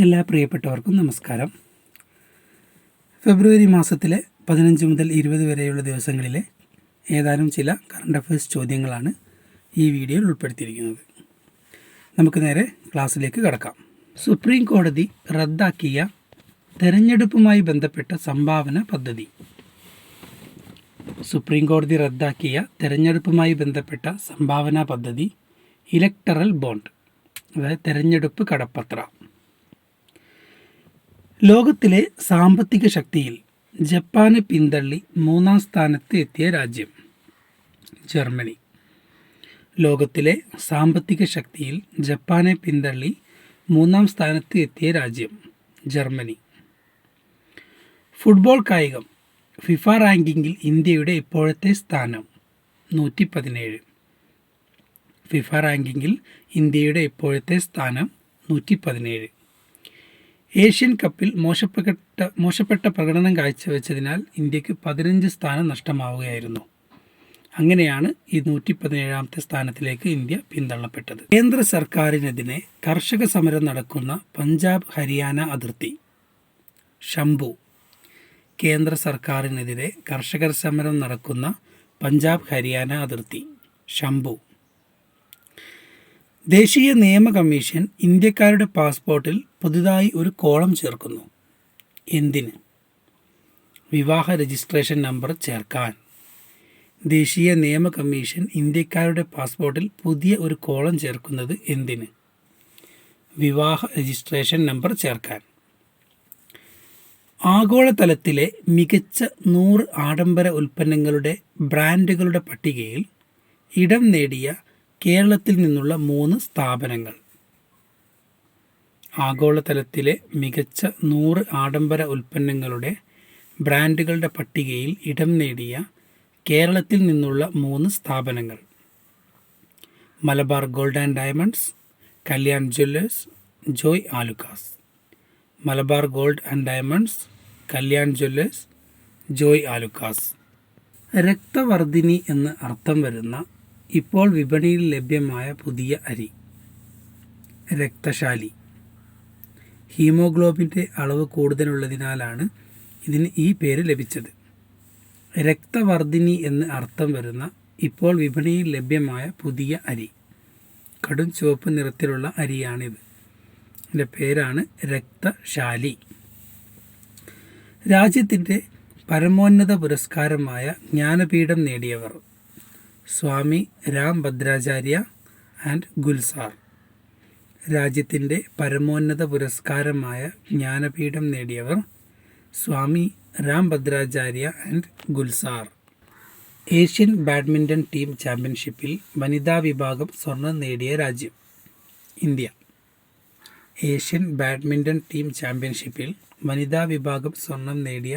എല്ലാ പ്രിയപ്പെട്ടവർക്കും നമസ്കാരം. ഫെബ്രുവരി മാസത്തിലെ പതിനഞ്ച് മുതൽ ഇരുപത് വരെയുള്ള ദിവസങ്ങളിലെ ഏതാനും ചില കറണ്ട് അഫയേഴ്സ് ചോദ്യങ്ങളാണ് ഈ വീഡിയോയിൽ ഉൾപ്പെടുത്തിയിരിക്കുന്നത്. നമുക്ക് നേരെ ക്ലാസ്സിലേക്ക് കടക്കാം. സുപ്രീം കോടതി റദ്ദാക്കിയ തെരഞ്ഞെടുപ്പുമായി ബന്ധപ്പെട്ട സംഭാവന പദ്ധതി. സുപ്രീം കോടതി റദ്ദാക്കിയ തെരഞ്ഞെടുപ്പുമായി ബന്ധപ്പെട്ട സംഭാവന പദ്ധതി ഇലക്ടറൽ ബോണ്ട് അതായത് തെരഞ്ഞെടുപ്പ് കടപ്പത്ര. ലോകത്തിലെ സാമ്പത്തിക ശക്തിയിൽ ജപ്പാനെ പിന്തള്ളി മൂന്നാം സ്ഥാനത്ത് എത്തിയ രാജ്യം ജർമ്മനി. ലോകത്തിലെ സാമ്പത്തിക ശക്തിയിൽ ജപ്പാനെ പിന്തള്ളി മൂന്നാം സ്ഥാനത്ത് എത്തിയ രാജ്യം ജർമ്മനി. ഫുട്ബോൾ കായികം ഫിഫ റാങ്കിങ്ങിൽ ഇന്ത്യയുടെ ഇപ്പോഴത്തെ സ്ഥാനം നൂറ്റി പതിനേഴ് ഫിഫ റാങ്കിങ്ങിൽ ഇന്ത്യയുടെ ഇപ്പോഴത്തെ സ്ഥാനം നൂറ്റി പതിനേഴ് ഏഷ്യൻ കപ്പിൽ മോശപ്പെട്ട മോശപ്പെട്ട പ്രകടനം കാഴ്ചവെച്ചതിനാൽ ഇന്ത്യയ്ക്ക് പതിനഞ്ച് സ്ഥാനം നഷ്ടമാവുകയായിരുന്നു. അങ്ങനെയാണ് ഈ നൂറ്റി പതിനേഴാമത്തെ സ്ഥാനത്തിലേക്ക് ഇന്ത്യ പിന്തള്ളപ്പെട്ടത്. കേന്ദ്ര സർക്കാരിനെതിരെ കർഷക സമരം നടക്കുന്ന പഞ്ചാബ് ഹരിയാന അതിർത്തി ഷംഭു. കേന്ദ്ര സർക്കാരിനെതിരെ കർഷകർ സമരം നടക്കുന്ന പഞ്ചാബ് ഹരിയാന അതിർത്തി ശംഭു ദേശീയ നിയമ കമ്മീഷൻ ഇന്ത്യക്കാരുടെ പാസ്പോർട്ടിൽ പുതുതായി ഒരു കോളം ചേർക്കുന്നു. എന്തിന്? വിവാഹ രജിസ്ട്രേഷൻ നമ്പർ ചേർക്കാൻ. ദേശീയ നിയമ കമ്മീഷൻ ഇന്ത്യക്കാരുടെ പാസ്പോർട്ടിൽ പുതിയ ഒരു കോളം ചേർക്കുന്നത് എന്തിന്? വിവാഹ രജിസ്ട്രേഷൻ നമ്പർ ചേർക്കാൻ. ആഗോളതലത്തിലെ മികച്ച നൂറ് ആഡംബര ഉൽപ്പന്നങ്ങളുടെ ബ്രാൻഡുകളുടെ പട്ടികയിൽ ഇടം നേടിയ കേരളത്തിൽ നിന്നുള്ള മൂന്ന് സ്ഥാപനങ്ങൾ. ആഗോളതലത്തിലെ മികച്ച നൂറ് ആഡംബര ഉൽപ്പന്നങ്ങളുടെ ബ്രാൻഡുകളുടെ പട്ടികയിൽ ഇടം നേടിയ കേരളത്തിൽ നിന്നുള്ള മൂന്ന് സ്ഥാപനങ്ങൾ. Malabar gold and diamonds Kalyan jewellers Joy Alukkas. Malabar gold and diamonds Kalyan jewellers Joy Alukkas. രക്തവർദ്ധിനി എന്ന് അർത്ഥം വരുന്ന ഇപ്പോൾ വിപണിയിൽ ലഭ്യമായ പുതിയ അരി. രക്തശാലി. ഹീമോഗ്ലോബിന്റെ അളവ് കൂടുതലുള്ളതിനാലാണ് ഇതിന് ഈ പേര് ലഭിച്ചത്. രക്തവർദ്ധിനി എന്ന് അർത്ഥം വരുന്ന ഇപ്പോൾ വിപണിയിൽ ലഭ്യമായ പുതിയ അരി. കടും ചുവപ്പ് നിറത്തിലുള്ള അരിയാണിത്. ഇതിന്റെ പേരാണ് രക്തശാലി. രാജ്യത്തിന്റെ പരമോന്നത പുരസ്കാരമായ ജ്ഞാനപീഠം നേടിയവർ. സ്വാമി രാം ഭദ്രാചാര്യ ആൻഡ് ഗുൽസാർ. രാജ്യത്തിന്റെ പരമോന്നത പുരസ്കാരമായ ജ്ഞാനപീഠം നേടിയവർ Swami Rambhadracharya and Gulzar. Asian badminton team ചാമ്പ്യൻഷിപ്പിൽ വനിതാ വിഭാഗം സ്വർണം നേടിയ രാജ്യം ഇന്ത്യ. ഏഷ്യൻ ബാഡ്മിന്റൺ ടീം ചാമ്പ്യൻഷിപ്പിൽ വനിതാ വിഭാഗം സ്വർണം നേടിയ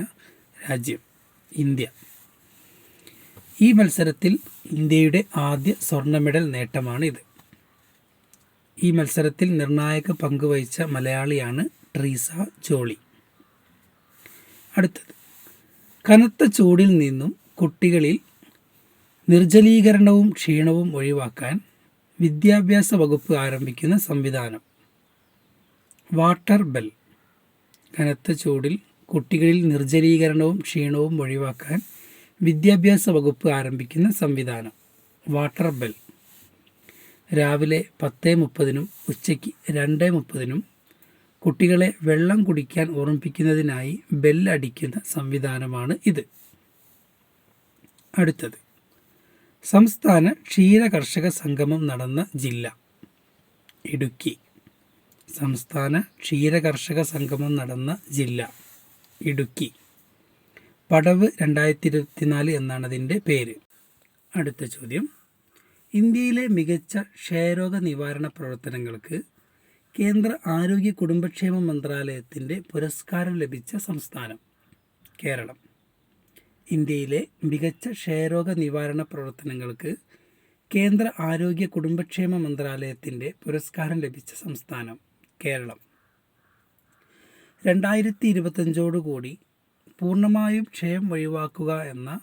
രാജ്യം ഇന്ത്യ. ഈ മത്സരത്തിൽ ഇന്ത്യയുടെ ആദ്യ സ്വർണ മെഡൽ നേട്ടമാണിത്. ഈ മത്സരത്തിൽ നിർണായക പങ്കുവഹിച്ച മലയാളിയാണ് ട്രീസ ജോളി. അടുത്തത്. കനത്ത ചൂടിൽ നിന്നും കുട്ടികളിൽ നിർജലീകരണവും ക്ഷീണവും ഒഴിവാക്കാൻ വിദ്യാഭ്യാസ വകുപ്പ് ആരംഭിക്കുന്ന സംവിധാനം. Water bell. കനത്ത ചൂടിൽ കുട്ടികളിൽ നിർജലീകരണവും ക്ഷീണവും ഒഴിവാക്കാൻ വിദ്യാഭ്യാസ വകുപ്പ് ആരംഭിക്കുന്ന സംവിധാനം. Water bell. രാവിലെ പത്ത് മുപ്പതിനും ഉച്ചയ്ക്ക് രണ്ട് മുപ്പതിനും കുട്ടികളെ വെള്ളം കുടിക്കാൻ ഓർമ്മിപ്പിക്കുന്നതിനായി ബെല്ലടിക്കുന്ന സംവിധാനമാണ് ഇത്. അടുത്തത്. സംസ്ഥാന ക്ഷീര കർഷക സംഗമം നടന്ന ജില്ല. ഇടുക്കി. സംസ്ഥാന ക്ഷീര കർഷക സംഗമം നടന്ന ജില്ല. ഇടുക്കി. പടവ് രണ്ടായിരത്തി ഇരുപത്തിനാല് എന്നാണ് അതിന്റെ പേര്. അടുത്ത ചോദ്യം. ഇന്ത്യയിലെ മികച്ച ക്ഷയരോഗ നിവാരണ പ്രവർത്തനങ്ങൾക്ക് കേന്ദ്ര ആരോഗ്യ കുടുംബക്ഷേമ മന്ത്രാലയത്തിന്റെ പുരസ്കാരം ലഭിച്ച സംസ്ഥാനം കേരളം. ഇന്ത്യയിലെ മികച്ച ക്ഷയരോഗ നിവാരണ പ്രവർത്തനങ്ങൾക്ക് കേന്ദ്ര ആരോഗ്യ കുടുംബക്ഷേമ മന്ത്രാലയത്തിന്റെ പുരസ്കാരം ലഭിച്ച സംസ്ഥാനം കേരളം. രണ്ടായിരത്തി ഇരുപത്തഞ്ചോടുകൂടി പൂർണമായും ക്ഷയം ഒഴിവാക്കുക എന്ന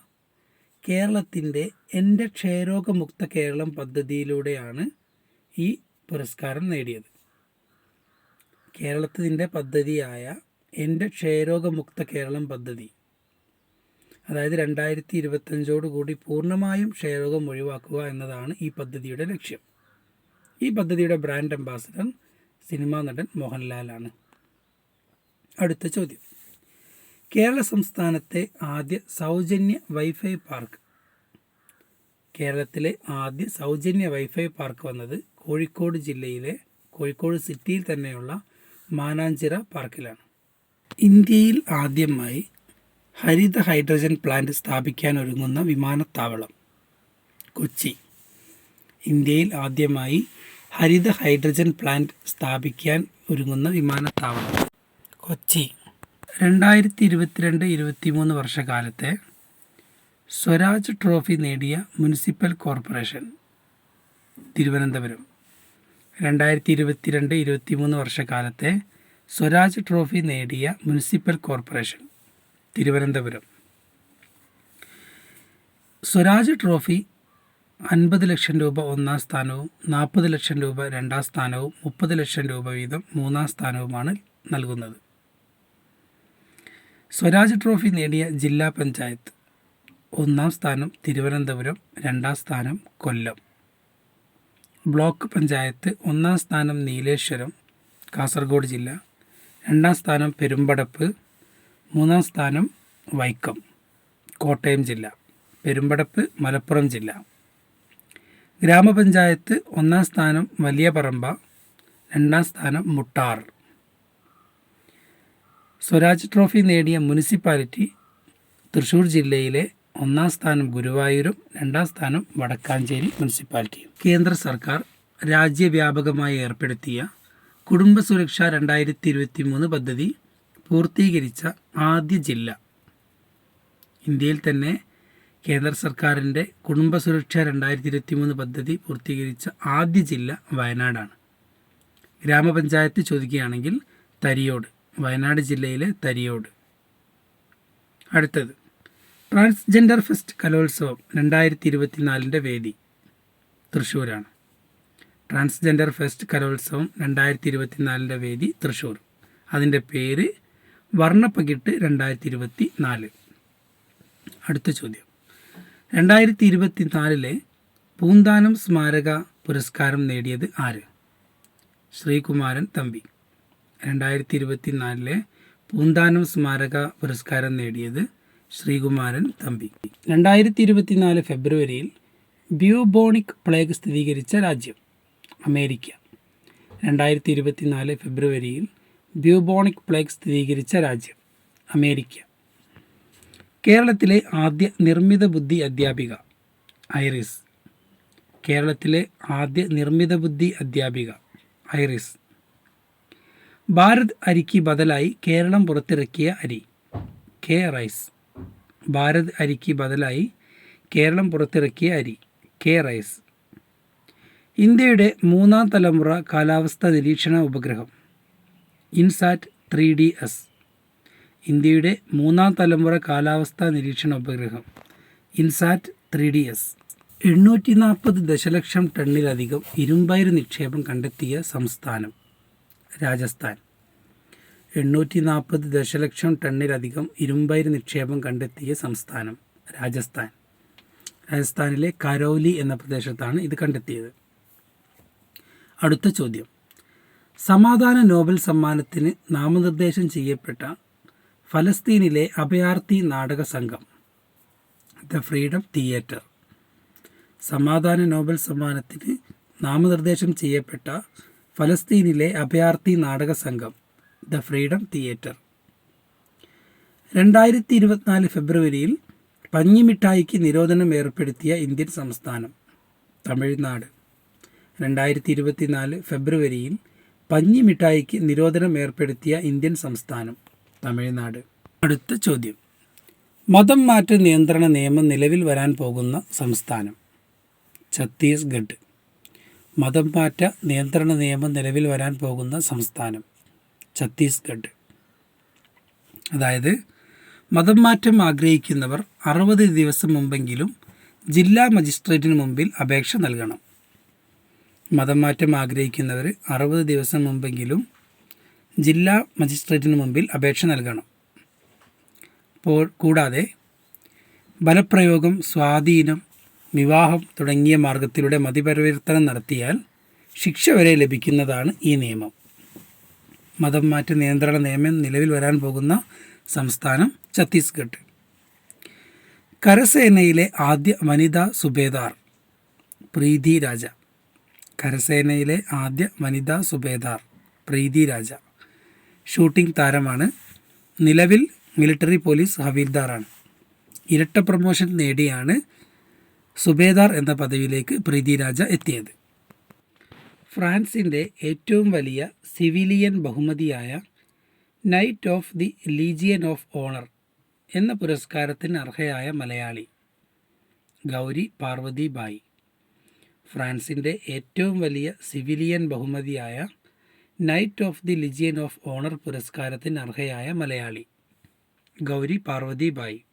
കേരളത്തിന്റെ എന്റെ ക്ഷയരോഗമുക്ത കേരളം പദ്ധതിയിലൂടെയാണ് ഈ പുരസ്കാരം നേടിയത്. കേരളത്തിന്റെ പദ്ധതിയായ എന്റെ ക്ഷയരോഗമുക്ത കേരളം പദ്ധതി അതായത് രണ്ടായിരത്തി ഇരുപത്തഞ്ചോട് കൂടി പൂർണമായും ക്ഷയരോഗം ഒഴിവാക്കുക എന്നതാണ് ഈ പദ്ധതിയുടെ ലക്ഷ്യം. ഈ പദ്ധതിയുടെ ബ്രാൻഡ് അംബാസിഡർ സിനിമാ നടൻ മോഹൻലാലാണ്. അടുത്ത ചോദ്യം. കേരള സംസ്ഥാനത്തെ ആദ്യ സൗജന്യ വൈഫൈ പാർക്ക്. കേരളത്തിലെ ആദ്യ സൗജന്യ വൈഫൈ പാർക്ക് വന്നത് കോഴിക്കോട് ജില്ലയിലെ കോഴിക്കോട് സിറ്റിയിൽ തന്നെയുള്ള മാനാഞ്ചിറ പാർക്കിലാണ്. ഇന്ത്യയിൽ ആദ്യമായി ഹരിത ഹൈഡ്രജൻ പ്ലാന്റ് സ്ഥാപിക്കാൻ ഒരുങ്ങുന്ന വിമാനത്താവളം കൊച്ചി. ഇന്ത്യയിൽ ആദ്യമായി ഹരിത ഹൈഡ്രജൻ പ്ലാന്റ് സ്ഥാപിക്കാൻ ഒരുങ്ങുന്ന വിമാനത്താവളം കൊച്ചി. രണ്ടായിരത്തി ഇരുപത്തിരണ്ട് ഇരുപത്തിമൂന്ന് വർഷകാലത്തെ സ്വരാജ് ട്രോഫി നേടിയ മുനിസിപ്പൽ കോർപ്പറേഷൻ തിരുവനന്തപുരം. രണ്ടായിരത്തി ഇരുപത്തിരണ്ട് ഇരുപത്തിമൂന്ന് വർഷക്കാലത്തെ സ്വരാജ് ട്രോഫി നേടിയ municipal corporation Thiruvananthapuram. Swaraj trophy അൻപത് ലക്ഷം രൂപ ഒന്നാം സ്ഥാനവും നാൽപ്പത് ലക്ഷം രൂപ രണ്ടാം സ്ഥാനവും മുപ്പത് ലക്ഷം രൂപ വീതം മൂന്നാം സ്ഥാനവുമാണ് നൽകുന്നത്. സ്വരാജ് ട്രോഫി നേടിയ ജില്ലാ പഞ്ചായത്ത്. ഒന്നാം സ്ഥാനം തിരുവനന്തപുരം രണ്ടാം സ്ഥാനം കൊല്ലം. ബ്ലോക്ക് പഞ്ചായത്ത് ഒന്നാം സ്ഥാനം നീലേശ്വരം കാസർഗോഡ് ജില്ല. രണ്ടാം സ്ഥാനം പെരുമ്പടപ്പ് മൂന്നാം സ്ഥാനം വൈക്കം കോട്ടയം ജില്ല. പെരുമ്പടപ്പ് മലപ്പുറം ജില്ല. ഗ്രാമപഞ്ചായത്ത് ഒന്നാം സ്ഥാനം വലിയ പറമ്പ രണ്ടാം സ്ഥാനം മുട്ടാർ. സ്വരാജ് ട്രോഫി നേടിയ മുനിസിപ്പാലിറ്റി തൃശ്ശൂർ ജില്ലയിലെ ഒന്നാം സ്ഥാനം ഗുരുവായൂരും രണ്ടാം സ്ഥാനം വടക്കാഞ്ചേരി മുനിസിപ്പാലിറ്റിയും കേന്ദ്ര സർക്കാർ രാജ്യവ്യാപകമായി ഏർപ്പെടുത്തിയ കുടുംബ സുരക്ഷ രണ്ടായിരത്തി ഇരുപത്തി മൂന്ന് പദ്ധതി പൂർത്തീകരിച്ച ആദ്യ ജില്ല. ഇന്ത്യയിൽ തന്നെ കേന്ദ്ര സർക്കാരിന്റെ കുടുംബ സുരക്ഷ രണ്ടായിരത്തി ഇരുപത്തി മൂന്ന് പദ്ധതി പൂർത്തീകരിച്ച ആദ്യ ജില്ല വയനാടാണ്. ഗ്രാമപഞ്ചായത്ത് ചോദിക്കുകയാണെങ്കിൽ തരിയോട്. വയനാട് ജില്ലയിലെ തരിയോട്. അടുത്തത്. ട്രാൻസ്ജെൻഡർ ഫെസ്റ്റ് കലോത്സവം രണ്ടായിരത്തി ഇരുപത്തിനാലിന്റെ വേദി തൃശ്ശൂരാണ്. ട്രാൻസ്ജെൻഡർ ഫെസ്റ്റ് കലോത്സവം രണ്ടായിരത്തി ഇരുപത്തിനാലിന്റെ വേദി തൃശ്ശൂർ. അതിന്റെ പേര് വർണപ്പകിട്ട് രണ്ടായിരത്തി ഇരുപത്തി നാല് അടുത്ത ചോദ്യം. രണ്ടായിരത്തി ഇരുപത്തി നാലിലെ പൂന്താനം സ്മാരക പുരസ്കാരം നേടിയത് ആര്? ശ്രീകുമാരൻ തമ്പി. രണ്ടായിരത്തി ഇരുപത്തി നാലിലെ പൂന്താനം സ്മാരക പുരസ്കാരം നേടിയത് ശ്രീകുമാരൻ തമ്പി. രണ്ടായിരത്തി ഇരുപത്തിനാല് ഫെബ്രുവരിയിൽ ബ്യൂബോണിക് പ്ലേഗ് സ്ഥിരീകരിച്ച രാജ്യം അമേരിക്ക. രണ്ടായിരത്തി ഇരുപത്തിനാല് ഫെബ്രുവരിയിൽ ബ്യൂബോണിക് പ്ലേഗ് സ്ഥിരീകരിച്ച രാജ്യം അമേരിക്ക. കേരളത്തിലെ ആദ്യ നിർമ്മിത ബുദ്ധി അധ്യാപിക ഐറിസ്. കേരളത്തിലെ ആദ്യ നിർമ്മിത ബുദ്ധി അധ്യാപിക ഐറിസ്. ഭാരത് അരിക്ക് ബദലായി കേരളം പുറത്തിറക്കിയ അരി. കെ. റൈസ്. ഭാരത് അരിക്ക് ബദലായി കേരളം പുറത്തിറക്കിയ അരി. കെ. റൈസ്. ഇന്ത്യയുടെ മൂന്നാം തലമുറ കാലാവസ്ഥ നിരീക്ഷണ ഉപഗ്രഹം. INSAT three D S. ഇന്ത്യയുടെ മൂന്നാം തലമുറ കാലാവസ്ഥ നിരീക്ഷണ ഉപഗ്രഹം. INSAT three D S. എണ്ണൂറ്റി നാൽപ്പത് ദശലക്ഷം ടണ്ണിലധികം ഇരുമ്പയിര് നിക്ഷേപം കണ്ടെത്തിയ സംസ്ഥാനം. രാജസ്ഥാൻ. എണ്ണൂറ്റി നാൽപ്പത് ദശലക്ഷം ടണ്ണിലധികം ഇരുമ്പയിര് നിക്ഷേപം കണ്ടെത്തിയ സംസ്ഥാനം രാജസ്ഥാൻ. രാജസ്ഥാനിലെ കരോലി എന്ന പ്രദേശത്താണ് ഇത് കണ്ടെത്തിയത്. അടുത്ത ചോദ്യം. സമാധാന നോബൽ സമ്മാനത്തിന് നാമനിർദ്ദേശം ചെയ്യപ്പെട്ട ഫലസ്തീനിലെ അഭയാർത്ഥി നാടക സംഘം ദ ഫ്രീഡം തിയേറ്റർ. സമാധാന നോബൽ സമ്മാനത്തിന് നാമനിർദ്ദേശം ചെയ്യപ്പെട്ട ഫലസ്തീനിലെ അഭയാർത്ഥി നാടക സംഘം ദ ഫ്രീഡം തിയേറ്റർ. രണ്ടായിരത്തി ഇരുപത്തിനാല് ഫെബ്രുവരിയിൽ പഞ്ഞിമിഠായിക്ക് നിരോധനം ഏർപ്പെടുത്തിയ ഇന്ത്യൻ സംസ്ഥാനം തമിഴ്നാട്. രണ്ടായിരത്തി ഇരുപത്തിനാല് ഫെബ്രുവരിയിൽ പഞ്ഞിമിഠായിക്ക് നിരോധനം ഏർപ്പെടുത്തിയ ഇന്ത്യൻ സംസ്ഥാനം തമിഴ്നാട്. അടുത്ത ചോദ്യം. മതം മാറ്റ നിയന്ത്രണ നിയമം നിലവിൽ വരാൻ പോകുന്ന സംസ്ഥാനം ഛത്തീസ്ഗഡ്. മതം മാറ്റ നിയന്ത്രണ നിയമം നിലവിൽ വരാൻ പോകുന്ന സംസ്ഥാനം ഛത്തീസ്ഗഡ്. അതായത് മതം മാറ്റം ആഗ്രഹിക്കുന്നവർ അറുപത് ദിവസം മുമ്പെങ്കിലും ജില്ലാ മജിസ്ട്രേറ്റിന് മുമ്പിൽ അപേക്ഷ നൽകണം. മതം മാറ്റം ആഗ്രഹിക്കുന്നവർ അറുപത് ദിവസം മുമ്പെങ്കിലും ജില്ലാ മജിസ്ട്രേറ്റിന് മുമ്പിൽ അപേക്ഷ നൽകണം. അപ്പോൾ കൂടാതെ ബലപ്രയോഗം സ്വാധീനം വിവാഹം തുടങ്ങിയ മാർഗത്തിലൂടെ മതിപരിവർത്തനം നടത്തിയാൽ ശിക്ഷ വരെ ലഭിക്കുന്നതാണ് ഈ നിയമം. മതം മാറ്റ നിയന്ത്രണ നിയമം നിലവിൽ വരാൻ പോകുന്ന സംസ്ഥാനം ഛത്തീസ്ഗഡ്. കരസേനയിലെ ആദ്യ വനിതാ സുബേദാർ പ്രീതി രാജ. കരസേനയിലെ ആദ്യ വനിതാ സുബേദാർ പ്രീതി രാജ. ഷൂട്ടിംഗ് താരമാണ്. നിലവിൽ മിലിറ്ററി പോലീസ് ഹവീൽദാറാണ്. ഇരട്ട പ്രൊമോഷൻ നേടിയാണ് സുബേദാർ എന്ന പദവിയിലേക്ക് പ്രീതിരാജ എത്തിയത്. ഫ്രാൻസിന്റെ ഏറ്റവും വലിയ സിവിലിയൻ ബഹുമതിയായ knight of the legion of honour എന്ന പുരസ്കാരത്തിന് അർഹയായ മലയാളി ഗൗരി പാർവതി ബായി. ഫ്രാൻസിന്റെ ഏറ്റവും വലിയ സിവിലിയൻ ബഹുമതിയായ knight of the legion of honour പുരസ്കാരത്തിന് അർഹയായ മലയാളി ഗൗരി പാർവതി ബായി.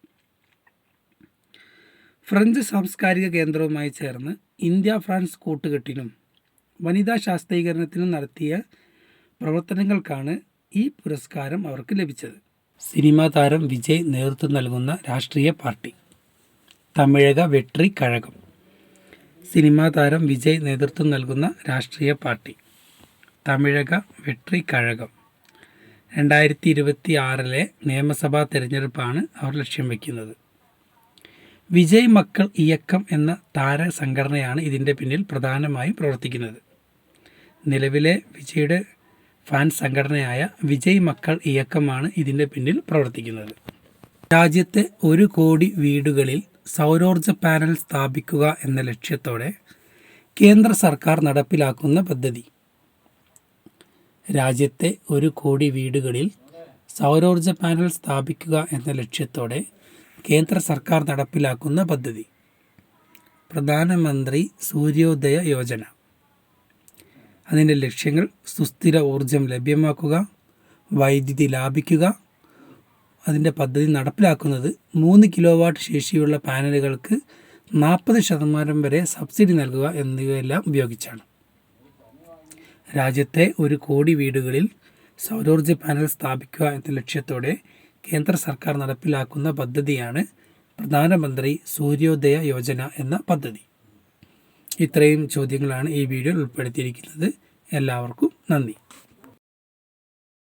ഫ്രഞ്ച് സാംസ്കാരിക കേന്ദ്രവുമായി ചേർന്ന് ഇന്ത്യ ഫ്രാൻസ് കൂട്ടുകെട്ടിനും വനിതാ ശാസ്ത്രീകരണത്തിനും നടത്തിയ പ്രവർത്തനങ്ങൾക്കാണ് ഈ പുരസ്കാരം അവർക്ക് ലഭിച്ചത്. സിനിമാ താരം വിജയ് നേതൃത്വം നൽകുന്ന രാഷ്ട്രീയ പാർട്ടി. തമിഴക വെട്രി കഴകം. സിനിമാ താരം വിജയ് നേതൃത്വം നൽകുന്ന രാഷ്ട്രീയ പാർട്ടി. തമിഴക വെട്രി കഴകം. രണ്ടായിരത്തി ഇരുപത്തി ആറിലെ നിയമസഭാ തെരഞ്ഞെടുപ്പാണ് അവർ ലക്ഷ്യം വയ്ക്കുന്നത് വിജയ് മക്കൾ ഇയക്കം എന്ന താര സംഘടനയാണ് ഇതിന്റെ പിന്നിൽ പ്രധാനമായും പ്രവർത്തിക്കുന്നത്. നിലവിലെ വിജയുടെ ഫാൻ സംഘടനയായ വിജയ് മക്കൾ ഇയക്കമാണ് ഇതിന്റെ പിന്നിൽ പ്രവർത്തിക്കുന്നത്. രാജ്യത്തെ ഒരു കോടി വീടുകളിൽ സൗരോർജ പാനൽ സ്ഥാപിക്കുക എന്ന ലക്ഷ്യത്തോടെ കേന്ദ്ര സർക്കാർ നടപ്പിലാക്കുന്ന പദ്ധതി. രാജ്യത്തെ ഒരു കോടി വീടുകളിൽ സൗരോർജ പാനൽ സ്ഥാപിക്കുക എന്ന ലക്ഷ്യത്തോടെ കേന്ദ്ര സർക്കാർ നടപ്പിലാക്കുന്ന പദ്ധതി. പ്രധാനമന്ത്രി സൂര്യോദയ യോജന. അതിന്റെ ലക്ഷ്യങ്ങൾ സുസ്ഥിര ഊർജം ലഭ്യമാക്കുക വൈദ്യുതി ലാഭിക്കുക. അതിന്റെ പദ്ധതി നടപ്പിലാക്കുന്നത് മൂന്ന് കിലോ വാട്ട് ശേഷിയുള്ള പാനലുകൾക്ക് നാൽപ്പത് ശതമാനം വരെ സബ്സിഡി നൽകുക എന്നിവയെല്ലാം ഉപയോഗിച്ചാണ്. രാജ്യത്തെ ഒരു കോടി വീടുകളിൽ സൗരോർജ പാനൽ സ്ഥാപിക്കുക എന്ന ലക്ഷ്യത്തോടെ കേന്ദ്ര സർക്കാർ നടപ്പിലാക്കുന്ന പദ്ധതിയാണ് പ്രധാനമന്ത്രി സൂര്യോദയ യോജന എന്ന പദ്ധതി. ഇത്രയും ചോദ്യങ്ങളാണ് ഈ വീഡിയോയിൽ ഉൾപ്പെടുത്തിയിരിക്കുന്നത്. എല്ലാവർക്കും നന്ദി.